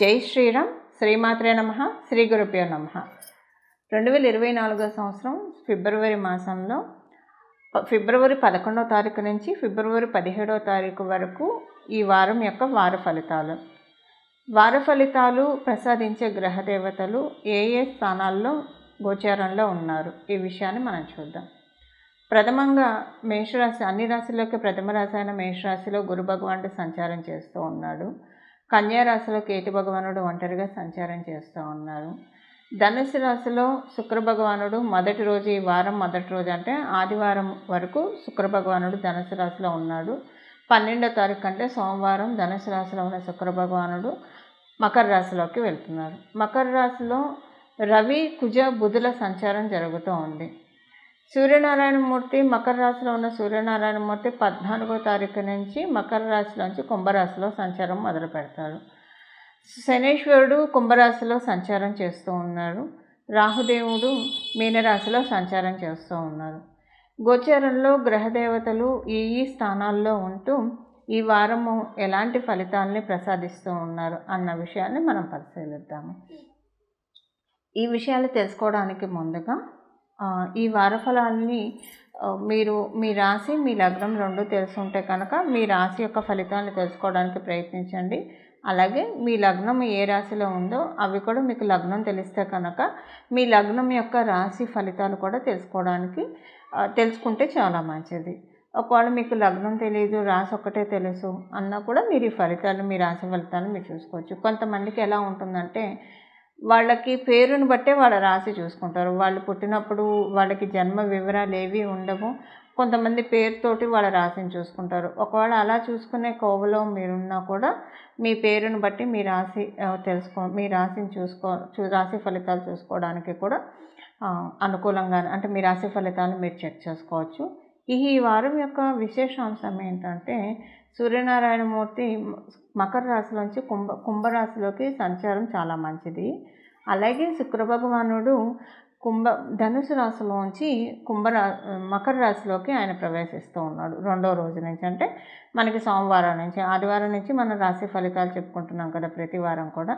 జై శ్రీరామ్. శ్రీమాత్రే నమ. శ్రీ గురుభ్యో నమ. రెండు వేల ఇరవై నాలుగో సంవత్సరం ఫిబ్రవరి మాసంలో ఫిబ్రవరి పదకొండవ తారీఖు నుంచి ఫిబ్రవరి పదిహేడవ తారీఖు వరకు ఈ వారం యొక్క వార ఫలితాలు. వార ఫలితాలు ప్రసాదించే గ్రహ దేవతలు ఏ ఏ స్థానాల్లో గోచారంలో ఉన్నారు? ఈ విషయాన్ని మనం చూద్దాం. ప్రథమంగా మేషరాశి అన్ని రాశుల్లోకి ప్రథమ రాశి అయిన మేషరాశిలో గురు భగవానుడు సంచారం చేస్తూ ఉన్నాడు. కన్యారాశిలో కేతు భగవానుడు ఒంటరిగా సంచారం చేస్తూ ఉన్నారు. ధనుసు రాశిలో శుక్ర భగవానుడు మొదటి రోజు ఈ వారం మొదటి రోజు అంటే ఆదివారం వరకు శుక్ర భగవానుడు ధనుసు రాశిలో ఉన్నాడు. పన్నెండో తారీఖు కంటే సోమవారం ధనుసు రాశిలో ఉన్న శుక్ర భగవానుడు మకర రాశిలోకి వెళ్తున్నారు. మకర రాశిలో రవి కుజ బుధుల సంచారం జరుగుతూ ఉంది. సూర్యనారాయణమూర్తి మకర రాశిలో ఉన్న సూర్యనారాయణమూర్తి పద్నాలుగో తారీఖు నుంచి మకర రాశిలోంచి కుంభరాశిలో సంచారం మొదలు పెడతాడు శనేశ్వరుడు కుంభరాశిలో సంచారం చేస్తూ ఉన్నాడు రాహుదేవుడు మీనరాశిలో సంచారం చేస్తూ ఉన్నారు. గోచారంలో గ్రహదేవతలు ఈ ఈ స్థానాల్లో ఉంటూ ఈ వారము ఎలాంటి ఫలితాలని ప్రసాదిస్తూ ఉన్నారు అన్న విషయాన్ని మనం పరిశీలిద్దాము. ఈ విషయాలు తెలుసుకోవడానికి ముందుగా ఈ వారఫలాన్ని మీరు మీ రాశి మీ లగ్నం రెండు తెలుసుంటే కనుక మీ రాశి యొక్క ఫలితాలను తెలుసుకోవడానికి ప్రయత్నించండి. అలాగే మీ లగ్నం ఏ రాశిలో ఉందో అవి కూడా మీకు లగ్నం తెలిస్తే కనుక మీ లగ్నం యొక్క రాశి ఫలితాలు కూడా తెలుసుకోవడానికి తెలుసుకుంటే చాలా మంచిది. ఒకవేళ మీకు లగ్నం తెలియదు రాశి ఒక్కటే తెలుసు అన్నా కూడా మీరు ఈ ఫలితాలు మీ రాశి ఫలితాలు మీరు చూసుకోవచ్చు. కొంతమందికి ఎలా ఉంటుందంటే వాళ్ళకి పేరుని బట్టే వాళ్ళ రాశి చూసుకుంటారు. వాళ్ళు పుట్టినప్పుడు వాళ్ళకి జన్మ వివరాలు ఏవి ఉండవు. కొంతమంది పేరుతోటి వాళ్ళ రాశిని చూసుకుంటారు. ఒకవేళ అలా చూసుకునే కోవలో మీరున్నా కూడా మీ పేరును బట్టి మీ రాశి తెలుసుకో మీ రాశిని చూసుకో చూ రాశి ఫలితాలు చూసుకోవడానికి కూడా అనుకూలంగా అంటే మీ రాశి ఫలితాలను మీరు చెక్ చేసుకోవచ్చు. ఈ ఈ వారం యొక్క విశేషాంశం ఏంటంటే సూర్యనారాయణమూర్తి మకర రాశిలోంచి కుంభ కుంభరాశిలోకి సంచారం చాలా మంచిది. అలాగే శుక్రభగవానుడు కుంభ ధనుసు రాశిలోంచి కుంభరా మకర రాశిలోకి ఆయన ప్రవేశిస్తూ ఉన్నాడు రెండో రోజు నుంచి. అంటే మనకి సోమవారం నుంచి ఆదివారం నుంచి మన రాశి ఫలితాలు చెప్పుకుంటున్నాం కదా ప్రతి వారం కూడా.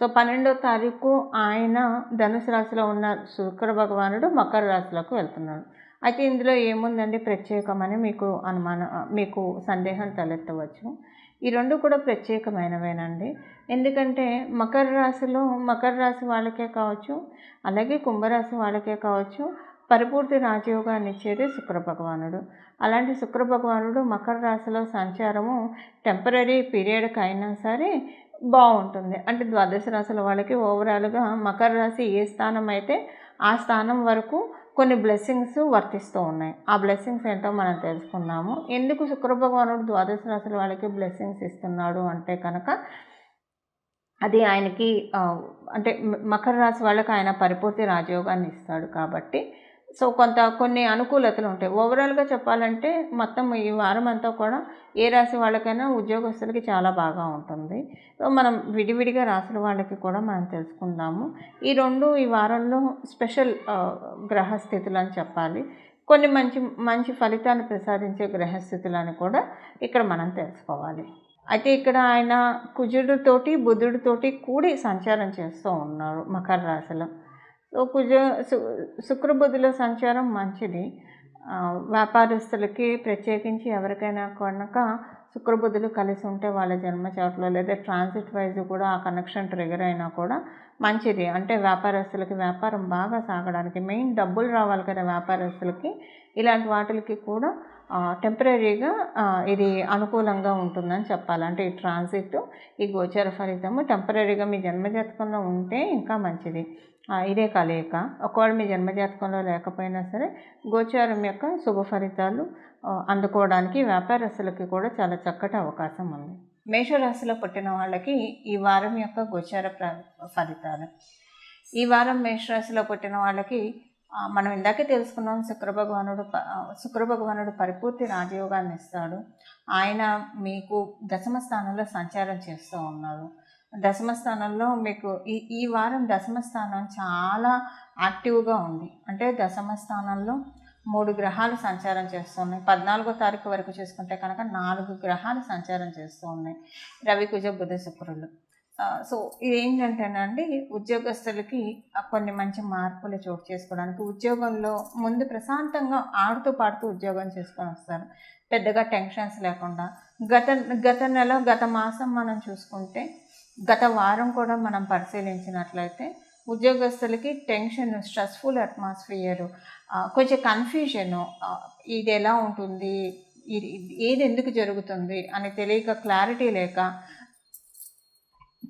సో పన్నెండో తారీఖు ఆయన ధనుసు రాశిలో ఉన్న శుక్ర భగవానుడు మకర రాశిలోకి వెళ్తున్నాడు. అయితే ఇందులో ఏముందండి? ప్రత్యేకమని మీకు అనుమానం మీకు సందేహం తలెత్తవచ్చు. ఈ రెండు కూడా ప్రత్యేకమైనవేనండి. ఎందుకంటే మకర రాశిలో మకర రాశి వాళ్ళకే కావచ్చు అలాగే కుంభరాశి వాళ్ళకే కావచ్చు పరిపూర్తి రాజయోగాన్ని ఇచ్చేది శుక్ర భగవానుడు. అలాంటి శుక్ర భగవానుడు మకర రాశిలో సంచారము టెంపరీ పీరియడ్కి అయినా సరే బాగుంటుంది. అంటే ద్వాదశ రాశుల వాళ్ళకి ఓవరాల్గా మకర రాశి ఏ స్థానం అయితే ఆ స్థానం వరకు కొన్ని బ్లెస్సింగ్స్ వర్తిస్తూ ఉన్నాయి. ఆ బ్లెస్సింగ్స్ ఏంటో మనం తెలుసుకున్నాము ఎందుకు శుక్ర భగవానుడు ద్వాదశ రాశుల వాళ్ళకి బ్లెస్సింగ్స్ ఇస్తున్నాడు అంటే కనుక అది ఆయనకి అంటే మకర రాశి వాళ్ళకి ఆయన పరిపూర్తి రాజయోగాన్ని ఇస్తాడు కాబట్టి సో కొంత కొన్ని అనుకూలతలు ఉంటాయి. ఓవరాల్గా చెప్పాలంటే మొత్తం ఈ వారం అంతా కూడా ఏ రాశి వాళ్ళకైనా ఉద్యోగస్తులకి చాలా బాగా ఉంటుంది. సో మనం విడివిడిగా రాసిన వాళ్ళకి కూడా మనం తెలుసుకుందాము. ఈ రెండు ఈ వారంలో స్పెషల్ ఆ, గ్రహస్థితులు అని చెప్పాలి. కొన్ని మంచి మంచి ఫలితాన్ని ప్రసాదించే గ్రహస్థితులని కూడా ఇక్కడ మనం తెలుసుకోవాలి. అయితే ఇక్కడ ఆయన కుజుడితోటి బుధుడితోటి కూడి సంచారం చేస్తూ ఉన్నారు మకర రాశిలో. సో కుజ సు శుక్రబుధుల సంచారం మంచిది. వ్యాపారస్తులకి ప్రత్యేకించి ఎవరికైనా కనుక శుక్రబుధులు కలిసి ఉంటే వాళ్ళ జన్మచాట్లో లేదా ట్రాన్సిట్ వైజ్ కూడా ఆ కనెక్షన్ ట్రిగర్ అయినా కూడా మంచిది. అంటే వ్యాపారస్తులకి వ్యాపారం బాగా సాగడానికి మెయిన్ డబ్బులు రావాలి కదా వ్యాపారస్తులకి ఇలాంటి వాటికి కూడా టెంపరీగా ఇది అనుకూలంగా ఉంటుందని చెప్పాలి. అంటే ఈ ట్రాన్సిట్ ఈ గోచర ఫలితము టెంపరీగా మీ జన్మజాతకంలో ఉంటే ఇంకా మంచిది. ఇదే కలయిక. ఒకవేళ మీ జన్మజాతకంలో లేకపోయినా సరే గోచారం యొక్క శుభ ఫలితాలు అందుకోవడానికి వ్యాపారస్తులకి కూడా చాలా చక్కటి అవకాశం ఉంది. మేషరాశిలో పుట్టిన వాళ్ళకి ఈ వారం యొక్క గోచార ప్ర ఫలితాలు. ఈ వారం మేషరాశిలో పుట్టిన వాళ్ళకి మనం ఇందాకే తెలుసుకున్నాం శుక్ర భగవానుడు శుక్ర భగవానుడు పరిపూర్తి రాజయోగాన్ని ఇస్తాడు. ఆయన మీకు దశమ స్థానంలో సంచారం చేస్తూ ఉన్నారు. దశమ స్థానంలో మీకు ఈ ఈ వారం దశమ స్థానం చాలా యాక్టివ్గా ఉంది. అంటే దశమ స్థానంలో మూడు గ్రహాలు సంచారం చేస్తున్నాయి. పద్నాలుగో తారీఖు వరకు చూసుకుంటే కనుక నాలుగు గ్రహాలు సంచారం చేస్తూ ఉన్నాయి రవి కుజ బుధ శుక్రులు. సో ఇది ఏంటంటేనండి ఉద్యోగస్తులకి కొన్ని మంచి మార్పులు చోటు చేసుకోవడానికి ఉద్యోగంలో ముందు ప్రశాంతంగా ఆడుతూ పాడుతూ ఉద్యోగం చేసుకొని వస్తారు. పెద్దగా టెన్షన్స్ లేకుండా. గత గత నెల గత మాసం మనం చూసుకుంటే గత వారం కూడా మనం పరిశీలించినట్లయితే ఉద్యోగస్తులకి టెన్షన్ స్ట్రెస్ఫుల్ అట్మాస్ఫియర్ కొంచెం కన్ఫ్యూజను ఇది ఎలా ఉంటుంది ఇది ఏది ఎందుకు జరుగుతుంది అని తెలియక క్లారిటీ లేక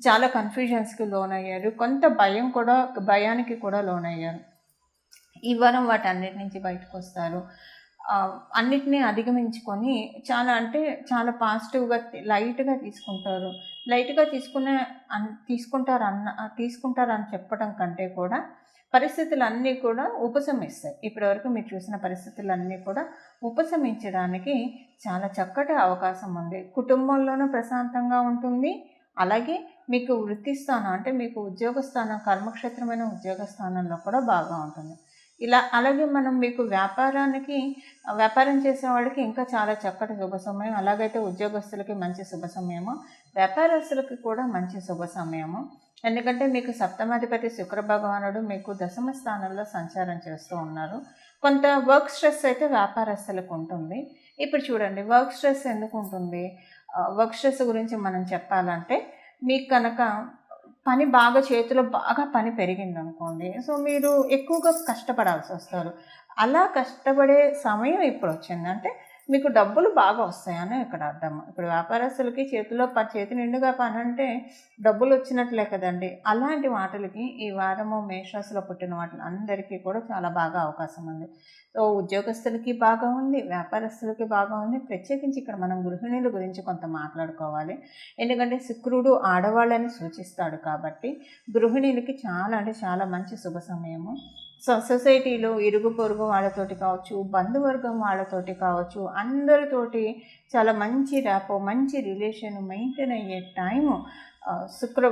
చాలా కన్ఫ్యూజన్స్కి లోనయ్యారు. కొంత భయం కూడా భయానికి కూడా లోనయ్యారు. ఈ వారం వాటన్నిటి నుంచి బయటకు వస్తారు అన్నిటినీ అధిగమించుకొని చాలా అంటే చాలా పాజిటివ్గా లైట్గా తీసుకుంటారు. లైట్గా తీసుకునే అన్ తీసుకుంటారు అన్న తీసుకుంటారు అని చెప్పడం కంటే కూడా పరిస్థితులన్నీ కూడా ఉపశమిస్తాయి. ఇప్పటివరకు మీరు చూసిన పరిస్థితులన్నీ కూడా ఉపశమించడానికి చాలా చక్కటి అవకాశం ఉంది. కుటుంబంలోనూ ప్రశాంతంగా ఉంటుంది. అలాగే మీకు వృత్తి స్థానం అంటే మీకు ఉద్యోగ స్థానం కర్మక్షేత్రమైన ఉద్యోగ స్థానంలో కూడా బాగా ఉంటుంది. ఇలా అలాగే మనం మీకు వ్యాపారానికి వ్యాపారం చేసే వాళ్ళకి ఇంకా చాలా చక్కటి శుభ సమయం. అలాగైతే ఉద్యోగస్తులకి మంచి శుభ సమయము. వ్యాపారస్తులకి కూడా మంచి శుభ సమయము. ఎందుకంటే మీకు సప్తమాధిపతి శుక్ర భగవానుడు మీకు దశమ స్థానంలో సంచారం చేస్తూ ఉన్నారు. కొంత వర్క్ స్ట్రెస్ అయితే వ్యాపారస్తులకు ఉంటుంది. ఇప్పుడు చూడండి వర్క్ స్ట్రెస్ ఎందుకు ఉంటుంది? వర్క్ స్ట్రెస్ గురించి మనం చెప్పాలంటే మీకు కనుక పని బాగా చేతిలో బాగా పని పెరిగింది అనుకోండి సో మీరు ఎక్కువగా కష్టపడాల్సి వస్తారు. అలా కష్టపడే సమయం ఇప్పుడు వచ్చింది అంటే మీకు డబ్బులు బాగా వస్తాయని ఇక్కడ అర్థం. ఇప్పుడు వ్యాపారస్తులకి చేతిలో పని చేతి నిండుగా పని అంటే డబ్బులు వచ్చినట్లే కదండి. అలాంటి వాటిలకి ఈ వారము మేషరాశిలో పుట్టిన వాటిని అందరికీ కూడా చాలా బాగా అవకాశం ఉంది. సో ఉద్యోగస్తులకి బాగా ఉంది వ్యాపారస్తులకి బాగా ఉంది. ప్రత్యేకించి ఇక్కడ మనం గృహిణుల గురించి కొంత మాట్లాడుకోవాలి. ఎందుకంటే శుక్రుడు ఆడవాళ్ళని సూచిస్తాడు కాబట్టి గృహిణులకి చాలా అంటే చాలా మంచి శుభ సమయము. సో సొసైటీలో ఇరుగు పొరుగు వాళ్ళతోటి కావచ్చు బంధువర్గం వాళ్ళతోటి కావచ్చు అందరితోటి చాలా మంచి ర్యాపో మంచి రిలేషన్ మెయింటైన్ అయ్యే టైము శుక్ర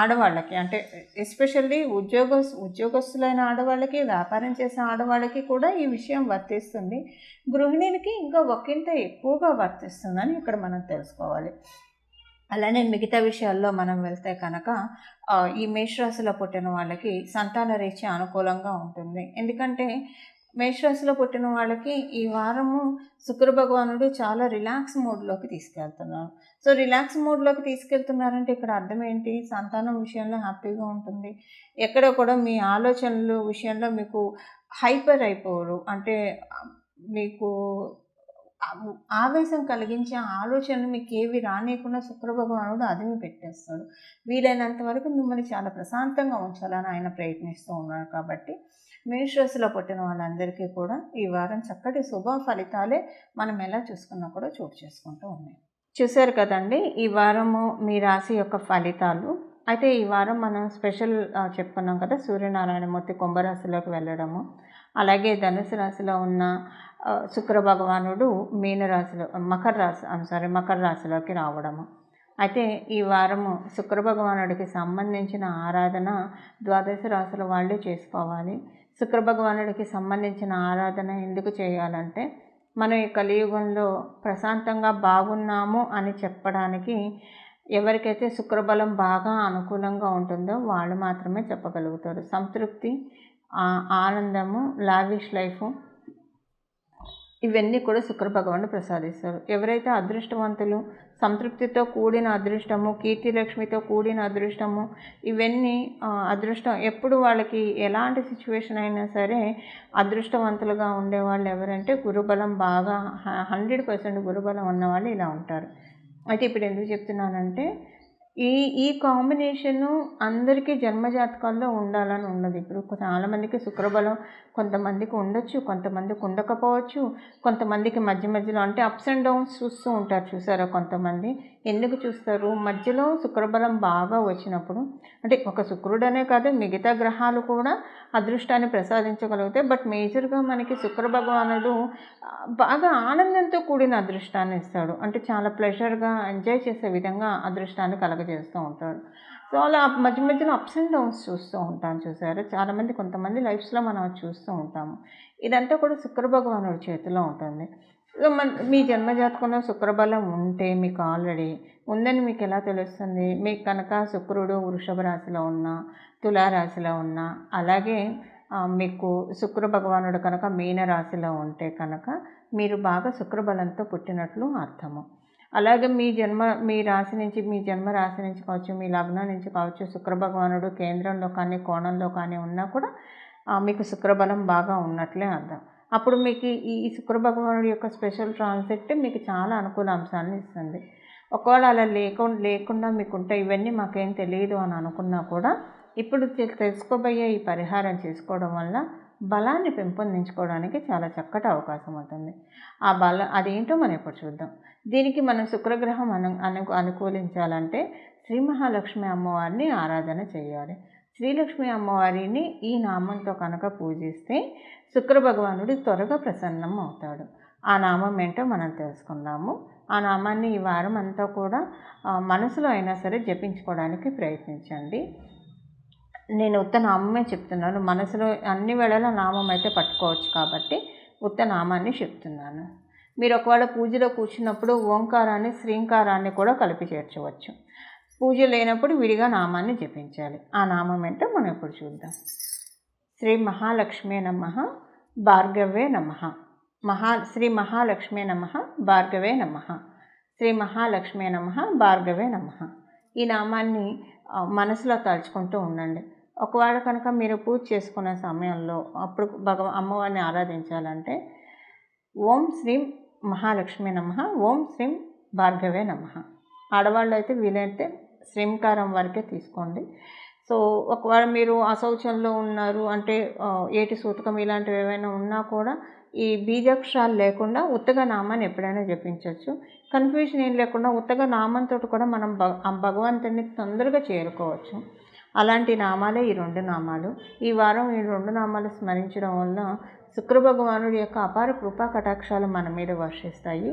ఆడవాళ్ళకి. అంటే ఎస్పెషల్లీ ఉద్యోగ ఉద్యోగస్తులైన ఆడవాళ్ళకి వ్యాపారం చేసే ఆడవాళ్ళకి కూడా ఈ విషయం వర్తిస్తుంది. గృహిణులకి ఇంకా ఒకంత ఎక్కువగా వర్తిస్తుందని ఇక్కడ మనం తెలుసుకోవాలి. అలానే మిగతా విషయాల్లో మనం వెళ్తే కనుక ఈ మేషరాశిలో పుట్టిన వాళ్ళకి సంతాన రీత్యా అనుకూలంగా ఉంటుంది. ఎందుకంటే మేషరాశిలో పుట్టిన వాళ్ళకి ఈ వారము శుక్ర భగవానుడు చాలా రిలాక్స్ మోడ్లోకి తీసుకెళ్తున్నారు. సో రిలాక్స్ మూడ్లోకి తీసుకెళ్తున్నారంటే ఇక్కడ అర్థం ఏంటి? సంతానం విషయంలో హ్యాపీగా ఉంటుంది. ఎక్కడ కూడా మీ ఆలోచనలు విషయంలో మీకు హైపర్ అయిపోరు. అంటే మీకు ఆవేశం కలిగించే ఆలోచనలు మీకు ఏవి రానియకుండా శుక్రభగవానుడు అదిమి పెట్టేస్తాడు. వీలైనంత వరకు మిమ్మల్ని చాలా ప్రశాంతంగా ఉంచాలని ఆయన ప్రయత్నిస్తూ ఉన్నారు కాబట్టి మేషరాశిలో పుట్టిన వాళ్ళందరికీ కూడా ఈ వారం చక్కటి శుభ ఫలితాలే మనం ఎలా చూసుకున్నా కూడా చోటు చేసుకుంటూ ఉన్నాయి. చూశారు కదండి ఈ వారము మీ రాశి యొక్క ఫలితాలు. అయితే ఈ వారం మనం స్పెషల్ చెప్పుకున్నాం కదా సూర్యనారాయణమూర్తి కుంభరాశిలోకి వెళ్ళడము. అలాగే ధనుసు రాశిలో ఉన్న శుక్ర భగవానుడు మీనరాశిలో మకర రాశి సారీ మకర రాశిలోకి రావడము. అయితే ఈ వారము శుక్ర భగవానుడికి సంబంధించిన ఆరాధన ద్వాదశ రాశుల వాళ్ళు చేసుకోవాలి. శుక్ర భగవానుడికి సంబంధించిన ఆరాధన ఎందుకు చేయాలంటే మనం ఈ కలియుగంలో ప్రశాంతంగా బాగున్నాము అని చెప్పడానికి ఎవరికైతే శుక్రబలం బాగా అనుకూలంగా ఉంటుందో వాళ్ళు మాత్రమే చెప్పగలుగుతారు. సంతృప్తి ఆ- ఆనందము లావిష్ లైఫ్ ఇవన్నీ కూడా శుక్ర భగవానుడు ప్రసాదిస్తారు. ఎవరైతే అదృష్టవంతులు సంతృప్తితో కూడిన అదృష్టము కీర్తిలక్ష్మితో కూడిన అదృష్టము ఇవన్నీ అదృష్టం ఎప్పుడు వాళ్ళకి ఎలాంటి సిచ్యువేషన్ అయినా సరే అదృష్టవంతులుగా ఉండేవాళ్ళు ఎవరంటే గురుబలం బాగా హండ్రెడ్ పర్సెంట్ గురుబలం ఉన్నవాళ్ళు ఇలా ఉంటారు. అయితే ఇప్పుడు ఎందుకు చెప్తున్నానంటే ఈ ఈ కాంబినేషను అందరికీ జన్మజాతకాల్లో ఉండాలని ఉండదు ఇప్పుడు చాలామందికి శుక్రబలం కొంతమందికి ఉండొచ్చు కొంతమందికి ఉండకపోవచ్చు కొంతమందికి మధ్య మధ్యలో అంటే అప్స్ అండ్ డౌన్స్ చూస్తూ ఉంటారు చూసారా కొంతమంది? ఎందుకు చూస్తారు? మధ్యలో శుక్రబలం బాగా వచ్చినప్పుడు అంటే ఒక శుక్రుడనే కాదు మిగతా గ్రహాలు కూడా అదృష్టాన్ని ప్రసాదించగలుగుతాయి బట్ మేజర్గా మనకి శుక్ర భగవానుడు బాగా ఆనందంతో కూడిన అదృష్టాన్ని ఇస్తాడు. అంటే చాలా ప్లెజర్గా ఎంజాయ్ చేసే విధంగా అదృష్టాన్ని కలగజేస్తూ ఉంటాడు. సో అలా మధ్య మధ్యలో అప్స్ అండ్ డౌన్స్ చూస్తూ ఉంటాం చూసారు? చాలామంది కొంతమంది లైఫ్స్లో మనం చూస్తూ ఉంటాము. ఇదంతా కూడా శుక్ర భగవానుడి చేతిలో ఉంటుంది. మీ జన్మజాతకంలో శుక్రబలం ఉంటే మీకు ఆల్రెడీ ఉందని మీకు ఎలా తెలుస్తుంది? మీకు కనుక శుక్రుడు వృషభ రాశిలో ఉన్న తులారాశిలో ఉన్న అలాగే మీకు శుక్ర భగవానుడు కనుక మీన రాశిలో ఉంటే కనుక మీరు బాగా శుక్రబలంతో పుట్టినట్లు అర్థము. అలాగే మీ జన్మ మీ రాశి నుంచి మీ జన్మ రాశి నుంచి కావచ్చు మీ లగ్నం నుంచి కావచ్చు శుక్ర భగవానుడు కేంద్రంలో కానీ కోణంలో కానీ ఉన్నా కూడా మీకు శుక్రబలం బాగా ఉన్నట్లే అర్థం. అప్పుడు మీకు ఈ శుక్ర భగవానుడి యొక్క స్పెషల్ ట్రాన్సెక్ట్ మీకు చాలా అనుకూల అంశాలను ఇస్తుంది. ఒకవేళ అలా లేకుండా లేకుండా మీకుంటే ఇవన్నీ మాకేం తెలియదు అని అనుకున్నా కూడా ఇప్పుడు తెలుసుకోబోయే ఈ పరిహారం చేసుకోవడం వల్ల బలాన్ని పెంపొందించుకోవడానికి చాలా చక్కటి అవకాశం ఉంటుంది ఆ బల అదేంటో మనం ఇప్పుడు చూద్దాం. దీనికి మనం శుక్రగ్రహం అను అను అనుకూలించాలంటే శ్రీ మహాలక్ష్మి అమ్మవారిని ఆరాధన చేయాలి. శ్రీలక్ష్మి అమ్మవారిని ఈ నామంతో కనుక పూజిస్తే శుక్ర భగవానుడు త్వరగా ప్రసన్నం అవుతాడు ఆ నామం ఏంటో మనం తెలుసుకుందాము. ఆ నామాన్ని ఈ వారం అంతా కూడా మనసులో అయినా సరే జపించుకోవడానికి ప్రయత్నించండి. నేను ఉత్త నామమే చెప్తున్నాను. మనసులో అన్ని వేళల నామం అయితే పట్టుకోవచ్చు కాబట్టి ఉత్త నామాన్ని చెప్తున్నాను. మీరు ఒకవేళ పూజలో కూర్చున్నప్పుడు ఓంకారాన్ని శ్రీంకారాన్ని కూడా కలిపి చేర్చవచ్చు. పూజ లేనప్పుడు విడిగా నామాన్ని జపించాలి. ఆ నామం ఏంటో మనం ఇప్పుడు చూద్దాం. శ్రీ మహాలక్ష్మీ నమ భార్గవే నమ. మహా శ్రీ మహాలక్ష్మీ నమ భార్గవే నమ. శ్రీ మహాలక్ష్మీ నమ భార్గవే నమ. ఈ నామాన్ని మనసులో తలుచుకుంటూ ఉండండి. ఒకవేళ కనుక మీరు పూజ చేసుకునే సమయంలో అప్పుడు భగవ అమ్మవారిని ఆరాధించాలంటే ఓం శ్రీం మహాలక్ష్మి నమ ఓం శ్రీం భార్గవే నమ. ఆడవాళ్ళు అయితే వీలైతే శ్రీంకారం వరకే తీసుకోండి. సో ఒకవేళ మీరు అశౌచంలో ఉన్నారు అంటే ఏటి సూతకం ఇలాంటివి ఏవైనా ఉన్నా కూడా ఈ బీజాక్షరాలు లేకుండా ఉత్తగా నామాన్ని ఎప్పుడైనా జపించవచ్చు కన్ఫ్యూజన్ ఏం లేకుండా ఉత్తగా నామంతో కూడా మనం భగ భగవంతుడిని భగవంతుని తొందరగా చేరుకోవచ్చు. అలాంటి నామాలే ఈ రెండు నామాలు. ఈ వారం ఈ రెండు నామాలు స్మరించడం వల్ల శుక్ర భగవానుడి యొక్క అపార కృపా కటాక్షాలు మన మీద వర్షిస్తాయి.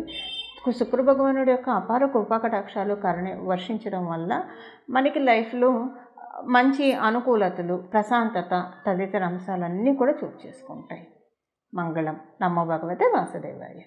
శుక్ర భగవానుడి యొక్క అపార కృపాకటాక్షాలు కరుణ వర్షించడం వల్ల మనకి లైఫ్లో మంచి అనుకూలతలు ప్రశాంతత తదితర అంశాలన్నీ కూడా చోటు చేసుకుంటాయి. మంగళం. నమో భగవతే వాసుదేవాయ.